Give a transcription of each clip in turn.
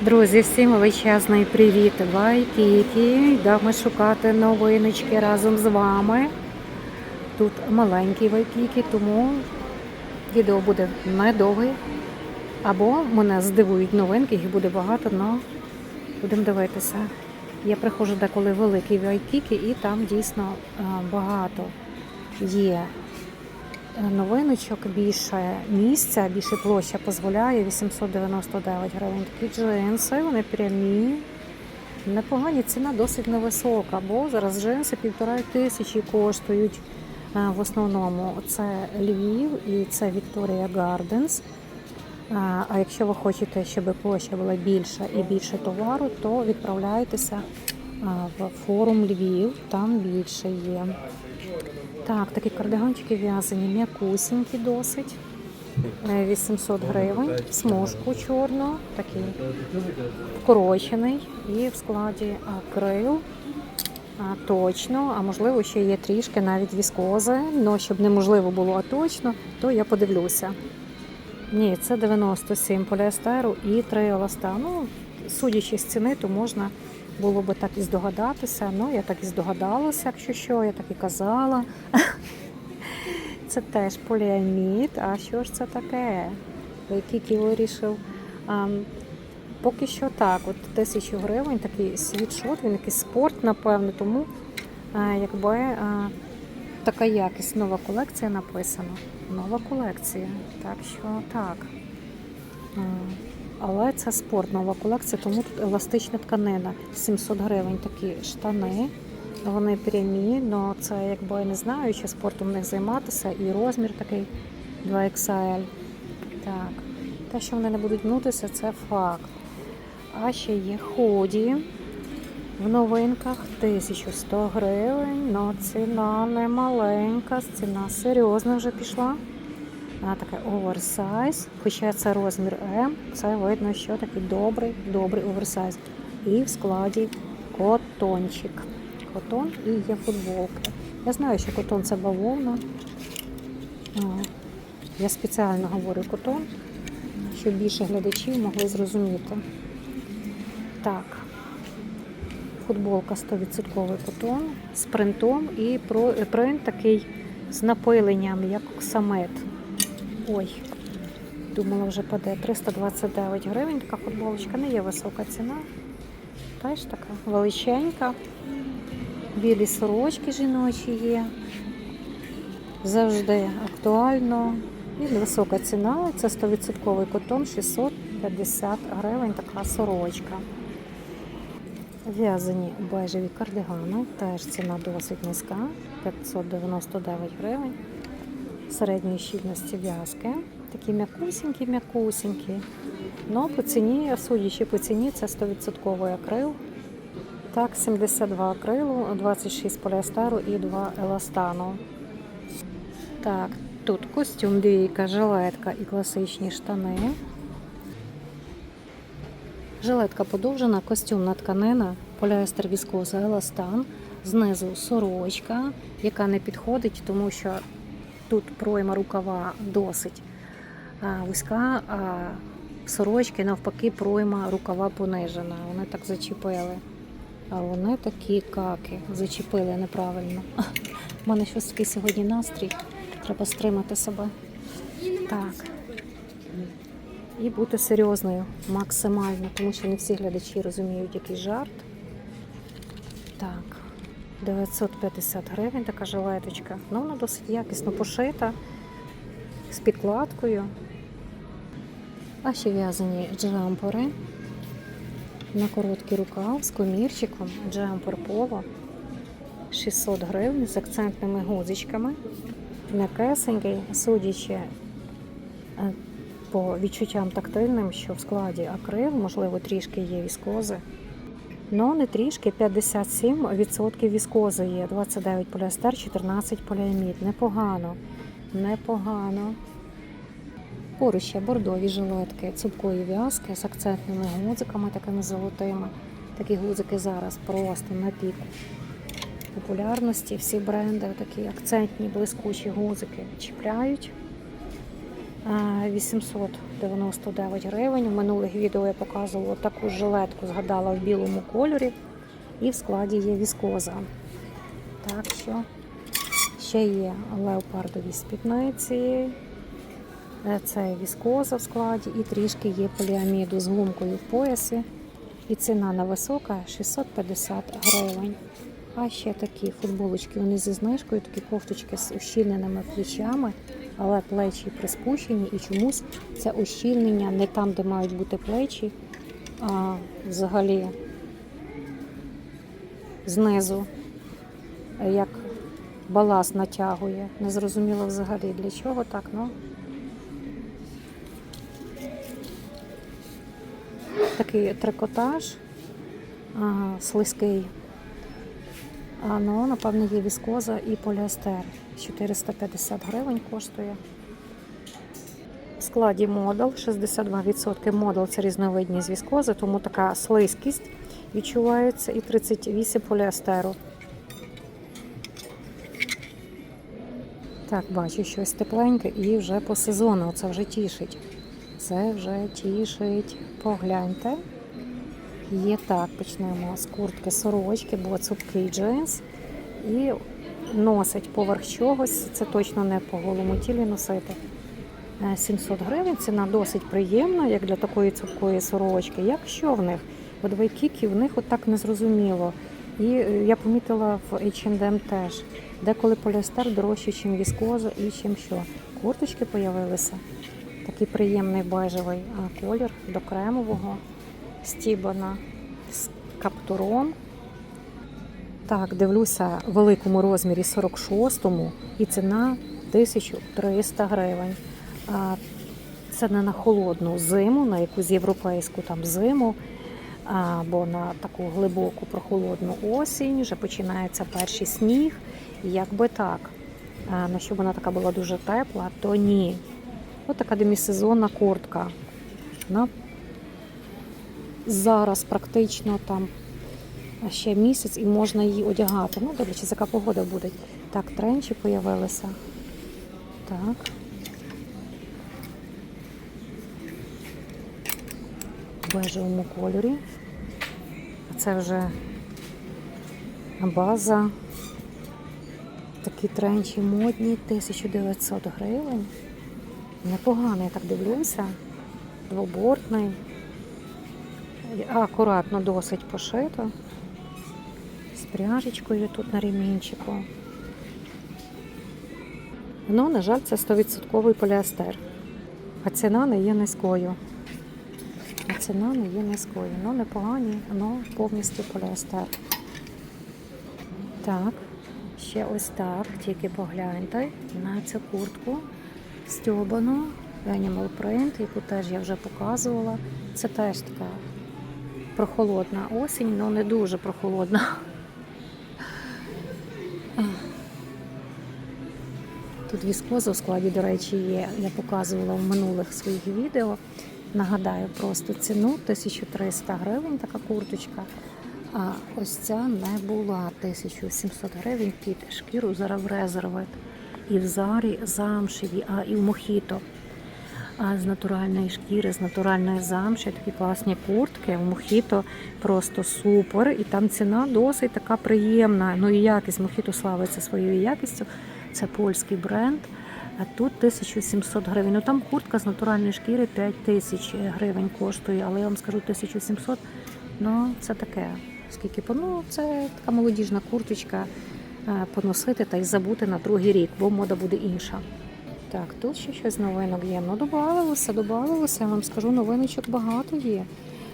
Друзі, всім величезний привіт! Вайкікі. Йдемо шукати новиночки разом з вами. Тут маленький Вайкікі, тому відео буде недовге. Або мене здивують новинки, їх буде багато, але будемо дивитися. Я приходжу деколи в великий Вайкікі і там дійсно е, багато є новиночок, більше місця, більше площа дозволяє 899 гривень. Такі джинси, вони прямі. Непогані ціна досить невисока, бо зараз джинси півтора тисячі коштують е, в основному. Це Львів і це Вікторія Гарденс. А а якщо ви хочете, щоб площа була більша і більше товару, то відправляйтеся в форум Львів, там більше є. Так, такі кардиганчики в'язані, м'якусінькі досить. Е, 800 гривень, смужку чорну, такий вкорочений і в складі акрил. А, точно, а можливо ще є трішки навіть віскози. Ну, щоб неможливо було а точно, то я подивлюся. Ні, це 97 поліестеру і 3 еласта. Ну, судячи з ціни, то можна було би так і здогадатися. Ну, я так і здогадалася, якщо що, я так і казала. Це теж поліамід. А що ж це таке? Який вирішив? А, поки що так, от тисячу гривень, такий світшот, він якийсь спорт, напевно, тому а, якби а, така якість, нова колекція написана. Нова колекція. Так що так. Але це спорт, нова колекція, тому тут еластична тканина. 700 гривень такі штани. Вони прямі, але це якби я не знаю, чи спортом в них займатися. І розмір такий 2XL. Так. Те, що вони не будуть гнутися, це факт. А ще є ході в новинках 1100 гривень, але ціна не маленька, ціна серйозна вже пішла. А така оверсайз, хоча це розмір М, це видно, що такий добрий, добрий оверсайз. І в складі котончик. Котон і є футболки. Я знаю, що котон це бавовна. Я спеціально говорю котон, щоб більше глядачів могли зрозуміти. Так, футболка 100% котон з принтом і принт такий з напиленням, як самет. Ой, думала, вже паде 329 гривень. Така футболочка не є висока ціна. Теж така величенька. Білі сорочки жіночі є. Завжди актуально. І висока ціна. Це 100% котон 650 гривень така сорочка. В'язані бежеві кардигани, теж ціна досить низька, 599 гривень. Середньої щільності в'язки. Такі м'якусінькі. Ну, по ціні, судячи по ціні, це 100% акрил. Так, 72 акрилу, 26 поліестеру і 2 еластану. Так, тут костюм двійка, жилетка і класичні штани. Жилетка подовжена, костюмна тканина, поліестер віскоза еластан, знизу сорочка, яка не підходить, тому що тут пройма рукава досить вузька, а сорочки навпаки пройма рукава понижена. Вони так зачепили. А вони такі каки зачепили неправильно. У мене щось такий сьогодні настрій. Треба стримати себе. Так і бути серйозною максимально, тому що не всі глядачі розуміють, який жарт. Так, 950 гривень така жилеточка. Ну, вона досить якісно пошита, з підкладкою. А ще в'язані джемпери на короткий рукав з комірчиком, джемпер поло 600 гривень з акцентними гузичками. М'якесенький, судячи е, по відчуттям тактильним, що в складі акрил, можливо, трішки є віскози. Ну, не трішки, 57% віскози є, 29 поліестер, 14 поліамід. Непогано. Непогано. Поруч ще бордові жилетки, цупкої в'язки з акцентними гудзиками, такими золотими. Такі гудзики зараз просто на піку популярності. Всі бренди такі акцентні, блискучі гудзики чіпляють. А, 899 гривень. В минулих відео я показувала таку жилетку, згадала в білому кольорі. І в складі є віскоза. Так що ще є леопардові спідниці. Е, Це віскоза в складі і трішки є поліаміду з гумкою в поясі. І ціна на висока 650 гривень. А ще такі футболочки, вони зі знижкою, такі кофточки з ущільненими плечами, але плечі приспущені і чомусь це ущільнення не там, де мають бути плечі, а взагалі знизу, як баласт натягує. Не зрозуміло взагалі для чого так, ну. Такий трикотаж ага, слизький. А ну, напевно, є віскоза і поліестер. 450 гривень коштує. В складі модел 62% модел це різновидність віскози, тому така слизькість відчувається і 38 поліестеру. Так, бачу щось тепленьке і вже по сезону. Це вже тішить. Це вже тішить. Погляньте. Є так, почнемо з куртки сорочки, бо цупкий джинс. І носить поверх чогось. Це точно не по голому тілі носити. Е, 700 гривень. Ціна досить приємна, як для такої цупкої сорочки. Якщо в них в двойкіки, в них отак незрозуміло. І е, я помітила в H&M теж. Деколи поліестер дорожче, ніж віскоза і чим що. Курточки появилися. Такий приємний бежевий колір до кремового, стібана з каптуром. Так, дивлюся в великому розмірі 46-му і ціна 1300 гривень. Це не на холодну зиму, на якусь європейську там зиму, або на таку глибоку прохолодну осінь. Вже починається перший сніг. Якби так. На щоб вона така була дуже тепла, то ні. Ось така демісезонна куртка. Вона зараз практично там ще місяць і можна її одягати. Ну, дивлячись, яка погода буде. Так, тренчі появилися. Так. В бежевому кольорі. Це вже база. Такі тренчі модні, 1900 гривень. Непоганий, я так дивлюся. Двобортний. Акуратно досить пошито. З пряжечкою тут на ремінчику. Ну, на жаль, це 100% поліестер. А ціна не є низькою. А ціна не є низькою. Ну, непогані, ну повністю поліестер. Так, ще ось так, тільки погляньте на цю куртку стьобану, Animal Print, яку теж я вже показувала. Це теж така прохолодна осінь, але не дуже прохолодна. Тут віскоза у складі, до речі, є. Я показувала в минулих своїх відео. Нагадаю просто ціну 1300 гривень така курточка. А ось ця не була 1700 гривень під шкіру зараз в резервет. І в зарі замшеві, а і в мохіто. З натуральної шкіри, з натуральної замші, такі класні куртки. В мохіто просто супер. І там ціна досить така приємна. Ну і якість мохіто славиться своєю якістю. Це польський бренд. А тут 1700 гривень. Ну там куртка з натуральної шкіри 5000 гривень коштує, але я вам скажу 1700, ну це таке. Скільки ну, це така молодіжна курточка е, поносити та й забути на другий рік, бо мода буде інша. Так, тут ще щось новинок є. Ну, додавалося, додавалося, я вам скажу, новиночок багато є.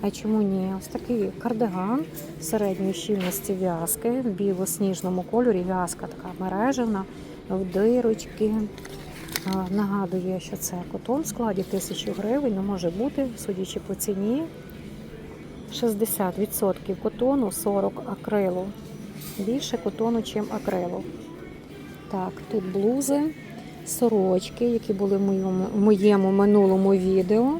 А чому ні? Ось такий кардиган середньої щільності в'язки в біло-сніжному кольорі. В'язка така мережевна, в дирочки. Нагадує, що це котон в складі 1000 гривень, ну може бути, судячи по ціні. 60% котону, 40 акрилу. Більше котону, ніж акрилу. Так, тут блузи, сорочки, які були в моєму, в моєму минулому відео.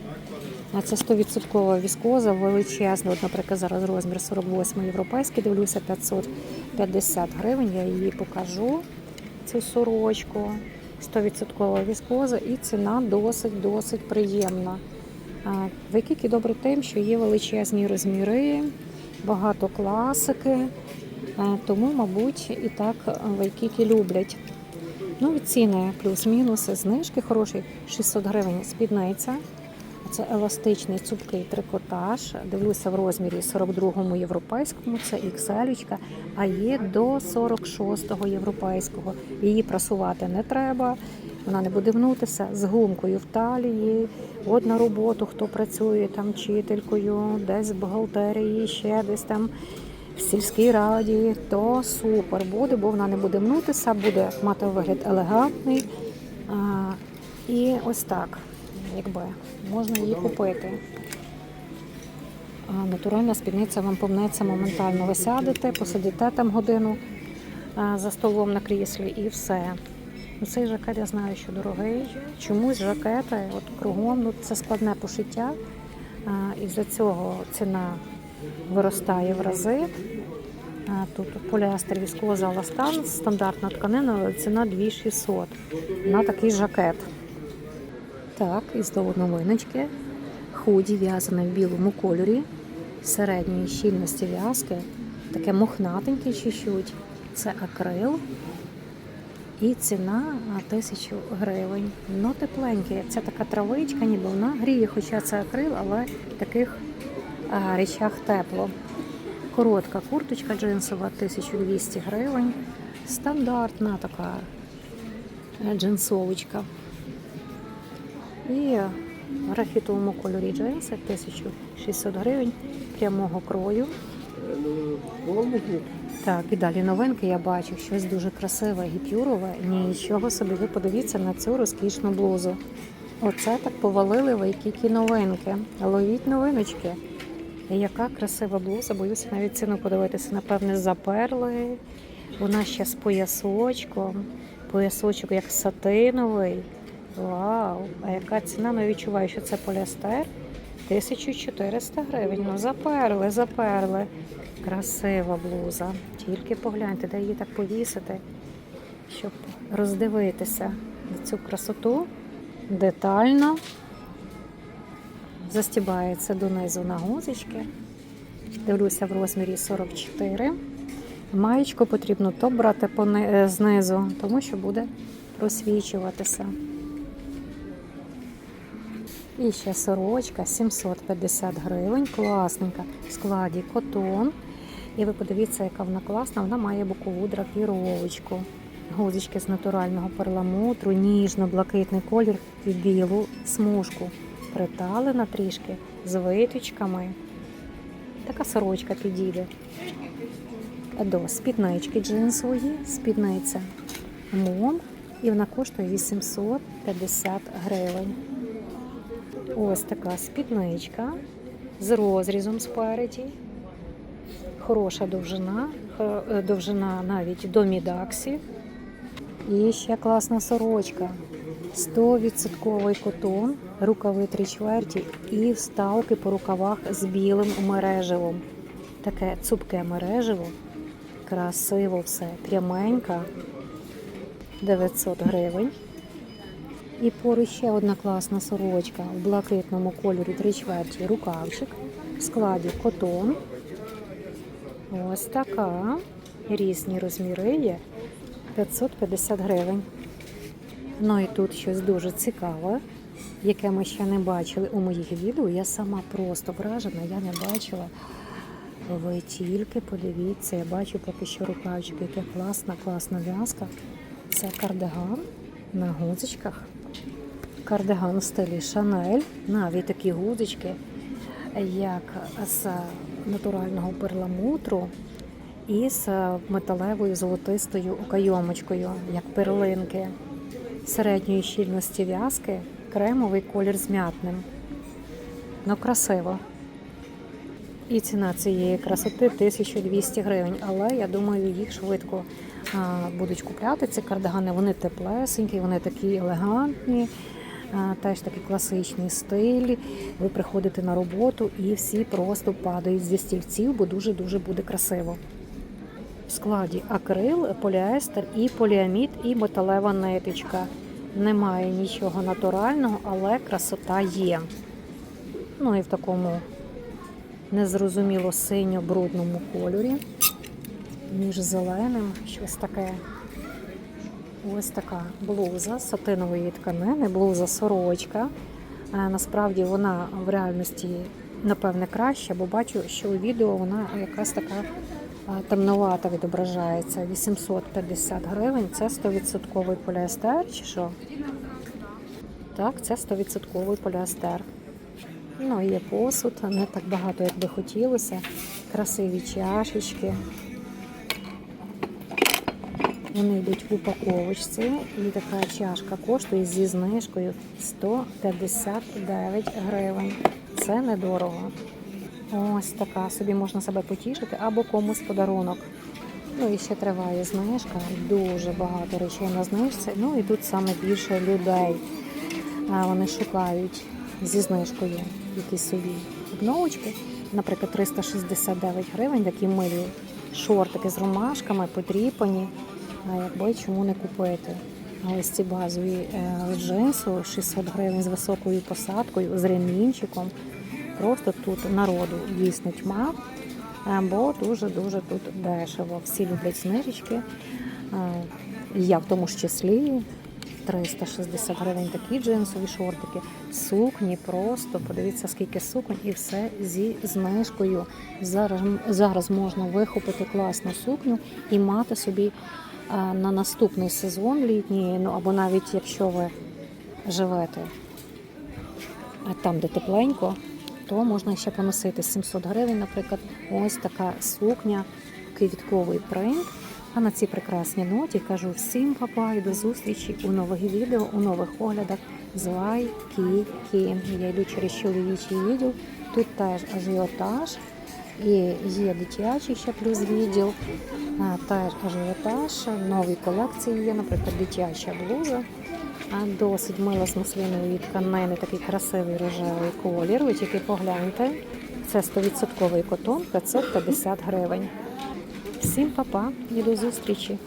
А це 100% віскоза, величезна. От, наприклад, зараз розмір 48 європейський, дивлюся 550 гривень. Я її покажу, цю сорочку. 100% віскоза і ціна досить-досить приємна. А, Вайкікі добре тим, що є величезні розміри, багато класики, тому, мабуть, і так вайкікі люблять. Ну ціни плюс-мінус, знижки хороші, 600 гривень спідниця. Це еластичний цупкий трикотаж. Дивлюся в розмірі 42-му європейському, це XL, а є до 46-го європейського. Її прасувати не треба, вона не буде гнутися з гумкою в талії. От на роботу, хто працює там вчителькою, десь в бухгалтерії, ще десь там в сільській раді, то супер буде, бо вона не буде мнутися, буде мати вигляд елегантний. А, і ось так, якби можна її купити. А, Натуральна спідниця вам помнеться моментально. Ви сядете, посидите там годину а, за столом на кріслі і все. Ну, Цей жакет я знаю, що дорогий. Чомусь жакети от кругом ну, це складне пошиття. А, і за цього ціна виростає в рази. Тут поліестер віскоза ластан, стандартна тканина, ціна 2600 на такий жакет. Так, і знову новиночки. Худі в'язане в білому кольорі, середньої щільності в'язки, таке мохнатеньке чуть-чуть. Це акрил. І ціна а, тисячу гривень. Ну, тепленьке. Це така травичка, ніби вона гріє, хоча це акрил, але таких речах тепло. Коротка курточка джинсова 1200 гривень. Стандартна така е, джинсовочка. І в графітовому кольорі джинси 1600 гривень прямого крою. Так, і далі новинки я бачу, щось дуже красиве, гіпюрове. Нічого собі, ви подивіться на цю розкішну блузу. Оце так повалили вайкікі новинки. Ловіть новиночки. Яка красива блуза, боюся навіть ціну подивитися. Напевне, заперли. Вона ще з поясочком. Поясочок як сатиновий. Вау! А яка ціна? Ну, відчуваю, що це поліестер. 1400 гривень. Ну, заперли, заперли. Красива блуза. Тільки погляньте, де її так повісити, щоб роздивитися цю красоту детально. Застібається донизу на гузочки. Дивлюся в розмірі 44. Маєчку потрібно топ брати е, знизу, тому що буде просвічуватися. І ще сорочка 750 гривень, класненька, в складі котон. І ви подивіться, яка вона класна, вона має бокову драпіровочку. Гузочки з натурального перламутру, ніжно-блакитний колір і білу смужку. Приталена трішки з виточками. Така сорочка підійде. До спіднички джинсової, спідниця мом, і вона коштує 850 гривень. Ось така спідничка з розрізом спереді. Хороша довжина, е, довжина навіть до мідаксів. І ще класна сорочка. 100% котон, рукави три чверті і вставки по рукавах з білим мереживом. Таке цупке мереживо. Красиво все, пряменька. 900 гривень. І поруч ще одна класна сорочка в блакитному кольорі три чверті рукавчик в складі котон. Ось така. Різні розміри є. 550 гривень. Ну і тут щось дуже цікаве, яке ми ще не бачили у моїх відео. Я сама просто вражена, я не бачила. Ви тільки подивіться, я бачу поки що рукавчик, яка класна, класна в'язка. Це кардиган на гузочках. Кардиган в стилі Шанель, навіть такі гудочки, як з натурального перламутру і з металевою золотистою окайомочкою, як перлинки середньої щільності в'язки, кремовий колір з м'ятним. Ну, красиво. І ціна цієї красоти 1200 гривень. Але я думаю, їх швидко будуть купляти. Ці кардигани вони теплесенькі, вони такі елегантні, теж такий класичний стиль. Ви приходите на роботу і всі просто падають зі стільців, бо дуже-дуже буде красиво. В складі акрил, поліестер і поліамід, і металева ниточка. Немає нічого натурального, але красота є. Ну і в такому незрозуміло синьо-брудному кольорі. Між зеленим щось таке. Ось така блуза сатинової тканини, блуза сорочка. Е, Насправді вона в реальності напевне краща, бо бачу, що у відео вона якась така темновата відображається. 850 гривень. Це 100% поліестер чи що? Так, це 100% поліестер. Ну, є посуд, не так багато, як би хотілося. Красиві чашечки. Вони йдуть в упаковочці, і така чашка коштує зі знижкою 159 гривень. Це недорого. Ось така собі можна себе потішити або комусь подарунок. Ну і ще триває знижка, дуже багато речей на знижці. Ну і тут саме більше людей. Вони шукають зі знижкою якісь собі обновочки. Наприклад, 369 гривень, такі милі шортики з ромашками, потріпані. Якби чому не купити? А ось ці базові е, джинсу 600 гривень з високою посадкою, з ремінчиком. Просто тут народу дійсно тьма, е, бо дуже-дуже тут дешево. Всі люблять знижечки. Е, Я в тому ж числі 360 гривень такі джинсові шортики. Сукні просто, подивіться, скільки суконь і все зі знижкою. Зараз, зараз можна вихопити класну сукню і мати собі на наступний сезон літній, ну або навіть якщо ви живете там, де тепленько, то можна ще поносити 700 гривень, наприклад, ось така сукня, квітковий принт. А на цій прекрасній ноті кажу всім папа і до зустрічі у нових відео, у нових оглядах з Вайкікі. Я йду через чоловічий відділ. Тут теж ажіотаж. І є дитячий ще плюс відділ. Теж ажіотаж. Нові колекції є, наприклад, дитяча блуза. А досить мило з муслінової тканини, такий красивий рожевий колір. Ви тільки погляньте. Це 100% котон, 550 гривень. Всім па-па і до зустрічі!